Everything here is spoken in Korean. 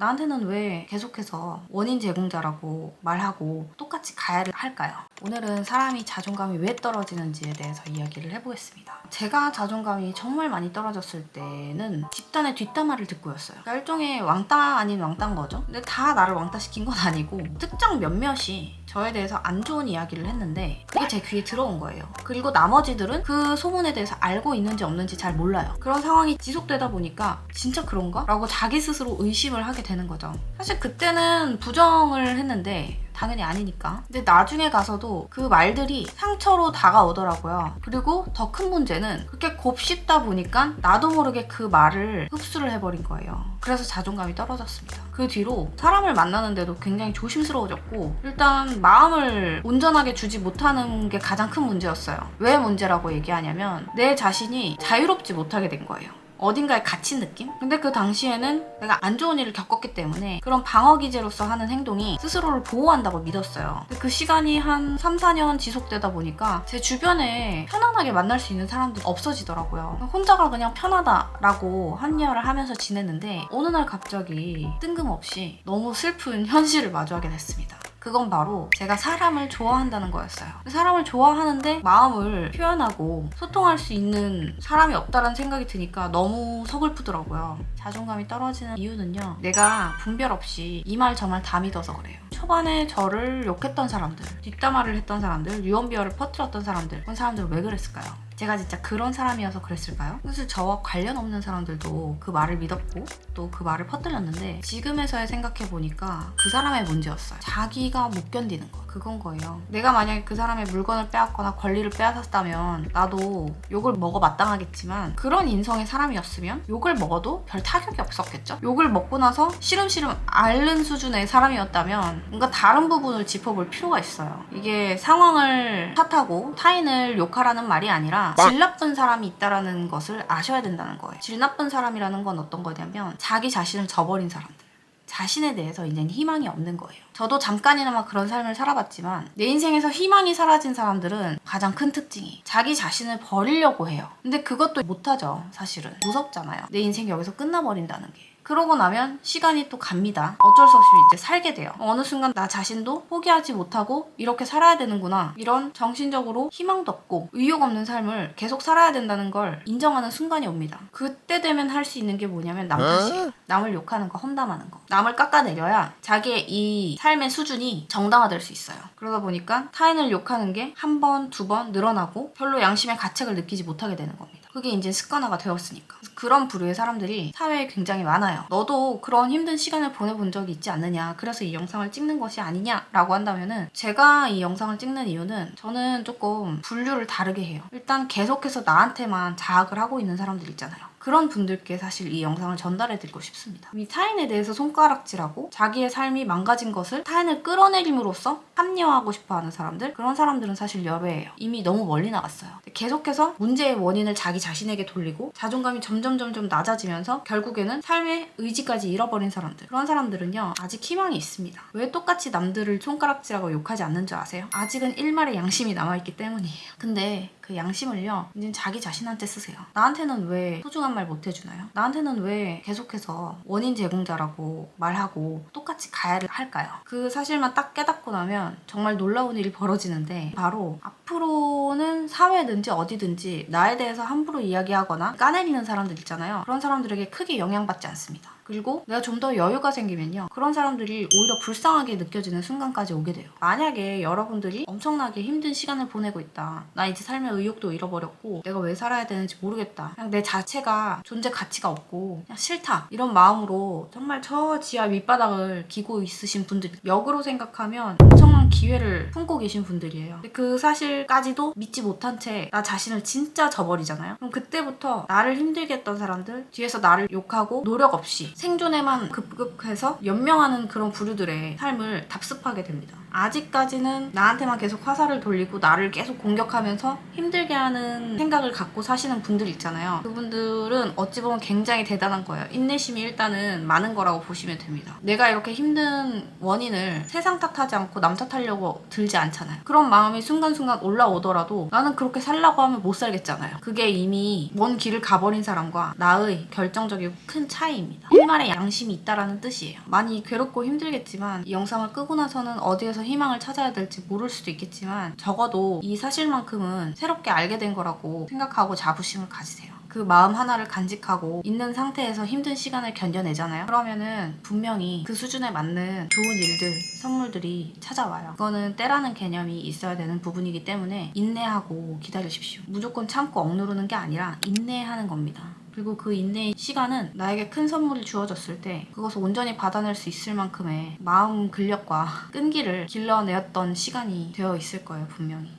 나한테는 왜 계속해서 원인 제공자라고 말하고 똑같이 가해를 할까요? 오늘은 사람이 자존감이 왜 떨어지는지에 대해서 이야기를 해보겠습니다. 제가 자존감이 정말 많이 떨어졌을 때는 집단의 뒷담화를 듣고였어요. 그러니까 일종의 왕따 아닌 왕따인 거죠. 근데 다 나를 왕따시킨 건 아니고 특정 몇몇이 저에 대해서 안 좋은 이야기를 했는데 그게 제 귀에 들어온 거예요. 그리고 나머지들은 그 소문에 대해서 알고 있는지 없는지 잘 몰라요. 그런 상황이 지속되다 보니까 진짜 그런가? 라고 자기 스스로 의심을 하게 되는 거죠. 사실 그때는 부정을 했는데 당연히 아니니까. 근데 나중에 가서도 그 말들이 상처로 다가오더라고요. 그리고 더 큰 문제는 그렇게 곱씹다 보니까 나도 모르게 그 말을 흡수를 해버린 거예요. 그래서 자존감이 떨어졌습니다. 그 뒤로 사람을 만나는데도 굉장히 조심스러워졌고 일단 마음을 온전하게 주지 못하는 게 가장 큰 문제였어요. 왜 문제라고 얘기하냐면 내 자신이 자유롭지 못하게 된 거예요. 어딘가에 갇힌 느낌? 근데 그 당시에는 내가 안 좋은 일을 겪었기 때문에 그런 방어 기제로서 하는 행동이 스스로를 보호한다고 믿었어요. 근데 그 시간이 한 3, 4년 지속되다 보니까 제 주변에 편안하게 만날 수 있는 사람들이 없어지더라고요. 혼자가 그냥 편하다라고 합리화를 하면서 지냈는데 어느 날 갑자기 뜬금없이 너무 슬픈 현실을 마주하게 됐습니다. 그건 바로 제가 사람을 좋아한다는 거였어요. 사람을 좋아하는데 마음을 표현하고 소통할 수 있는 사람이 없다는 생각이 드니까 너무 서글프더라고요. 자존감이 떨어지는 이유는요. 내가 분별 없이 이 말 저 말 다 믿어서 그래요. 초반에 저를 욕했던 사람들, 뒷담화를 했던 사람들, 유언비어를 퍼뜨렸던 사람들, 그런 사람들은 왜 그랬을까요? 제가 진짜 그런 사람이어서 그랬을까요? 사실 저와 관련 없는 사람들도 그 말을 믿었고 또 그 말을 퍼뜨렸는데 지금에서야 생각해 보니까 그 사람의 문제였어요. 자기가 못 견디는 거. 그건 거예요. 내가 만약에 그 사람의 물건을 빼앗거나 권리를 빼앗았다면 나도 욕을 먹어 마땅하겠지만 그런 인성의 사람이었으면 욕을 먹어도 별 타격이 없었겠죠? 욕을 먹고 나서 시름시름 앓는 수준의 사람이었다면 뭔가 다른 부분을 짚어볼 필요가 있어요. 이게 상황을 탓하고 타인을 욕하라는 말이 아니라 질 나쁜 사람이 있다라는 것을 아셔야 된다는 거예요. 질 나쁜 사람이라는 건 어떤 거냐면 자기 자신을 저버린 사람들. 자신에 대해서 이제는 희망이 없는 거예요. 저도 잠깐이나마 그런 삶을 살아봤지만 내 인생에서 희망이 사라진 사람들은 가장 큰 특징이 자기 자신을 버리려고 해요. 근데 그것도 못하죠, 사실은. 무섭잖아요. 내 인생이 여기서 끝나버린다는 게. 그러고 나면 시간이 또 갑니다. 어쩔 수 없이 이제 살게 돼요. 어느 순간 나 자신도 포기하지 못하고 이렇게 살아야 되는구나. 이런 정신적으로 희망도 없고 의욕 없는 삶을 계속 살아야 된다는 걸 인정하는 순간이 옵니다. 그때 되면 할 수 있는 게 뭐냐면 남 탓이에요. 남을 욕하는 거, 험담하는 거. 남을 깎아내려야 자기의 이 삶의 수준이 정당화될 수 있어요. 그러다 보니까 타인을 욕하는 게 한 번, 두 번 늘어나고 별로 양심의 가책을 느끼지 못하게 되는 겁니다. 그게 이제 습관화가 되었으니까. 그런 부류의 사람들이 사회에 굉장히 많아요. 너도 그런 힘든 시간을 보내본 적이 있지 않느냐. 그래서 이 영상을 찍는 것이 아니냐라고 한다면은 제가 이 영상을 찍는 이유는 저는 조금 분류를 다르게 해요. 일단 계속해서 나한테만 자학을 하고 있는 사람들 있잖아요. 그런 분들께 사실 이 영상을 전달해 드리고 싶습니다. 이 타인에 대해서 손가락질하고 자기의 삶이 망가진 것을 타인을 끌어내림으로써 합리화하고 싶어 하는 사람들, 그런 사람들은 사실 열외예요. 이미 너무 멀리 나갔어요. 계속해서 문제의 원인을 자기 자신에게 돌리고 자존감이 점점 점점 낮아지면서 결국에는 삶의 의지까지 잃어버린 사람들. 그런 사람들은요, 아직 희망이 있습니다. 왜 똑같이 남들을 손가락질하고 욕하지 않는 줄 아세요? 아직은 일말의 양심이 남아있기 때문이에요. 근데 그 양심을요, 이제 자기 자신한테 쓰세요. 나한테는 왜 소중한 말 못 해주나요? 나한테는 왜 계속해서 원인 제공자라고 말하고 똑같이 가해를 할까요? 그 사실만 딱 깨닫고 나면 정말 놀라운 일이 벌어지는데 바로 앞으로는 사회든지 어디든지 나에 대해서 함부로 이야기하거나 까내리는 사람들 있잖아요. 그런 사람들에게 크게 영향받지 않습니다. 그리고 내가 좀 더 여유가 생기면요. 그런 사람들이 오히려 불쌍하게 느껴지는 순간까지 오게 돼요. 만약에 여러분들이 엄청나게 힘든 시간을 보내고 있다. 나 이제 삶의 의욕도 잃어버렸고 내가 왜 살아야 되는지 모르겠다. 그냥 내 자체가 존재 가치가 없고 그냥 싫다. 이런 마음으로 정말 저 지하 밑바닥을 기고 있으신 분들 역으로 생각하면 엄청난 기회를 품고 계신 분들이에요. 그 사실까지도 믿지 못한 채 나 자신을 진짜 저버리잖아요. 그럼 그때부터 나를 힘들게 했던 사람들 뒤에서 나를 욕하고 노력 없이 생존에만 급급해서 연명하는 그런 부류들의 삶을 답습하게 됩니다. 아직까지는 나한테만 계속 화살을 돌리고 나를 계속 공격하면서 힘들게 하는 생각을 갖고 사시는 분들 있잖아요. 그분들은 어찌 보면 굉장히 대단한 거예요. 인내심이 일단은 많은 거라고 보시면 됩니다. 내가 이렇게 힘든 원인을 세상 탓하지 않고 남 탓하려고 들지 않잖아요. 그런 마음이 순간순간 올라오더라도 나는 그렇게 살라고 하면 못 살겠잖아요. 그게 이미 먼 길을 가버린 사람과 나의 결정적이고 큰 차이입니다. 일말의 양심이 있다라는 뜻이에요. 많이 괴롭고 힘들겠지만 이 영상을 끄고 나서는 어디에서 희망을 찾아야 될지 모를 수도 있겠지만 적어도 이 사실만큼은 새롭게 알게 된 거라고 생각하고 자부심을 가지세요. 그 마음 하나를 간직하고 있는 상태에서 힘든 시간을 견뎌내잖아요. 그러면은 분명히 그 수준에 맞는 좋은 일들, 선물들이 찾아와요. 그거는 때라는 개념이 있어야 되는 부분이기 때문에 인내하고 기다리십시오. 무조건 참고 억누르는 게 아니라 인내하는 겁니다. 그리고 그 인내의 시간은 나에게 큰 선물이 주어졌을 때 그것을 온전히 받아낼 수 있을 만큼의 마음 근력과 끈기를 길러내었던 시간이 되어 있을 거예요, 분명히.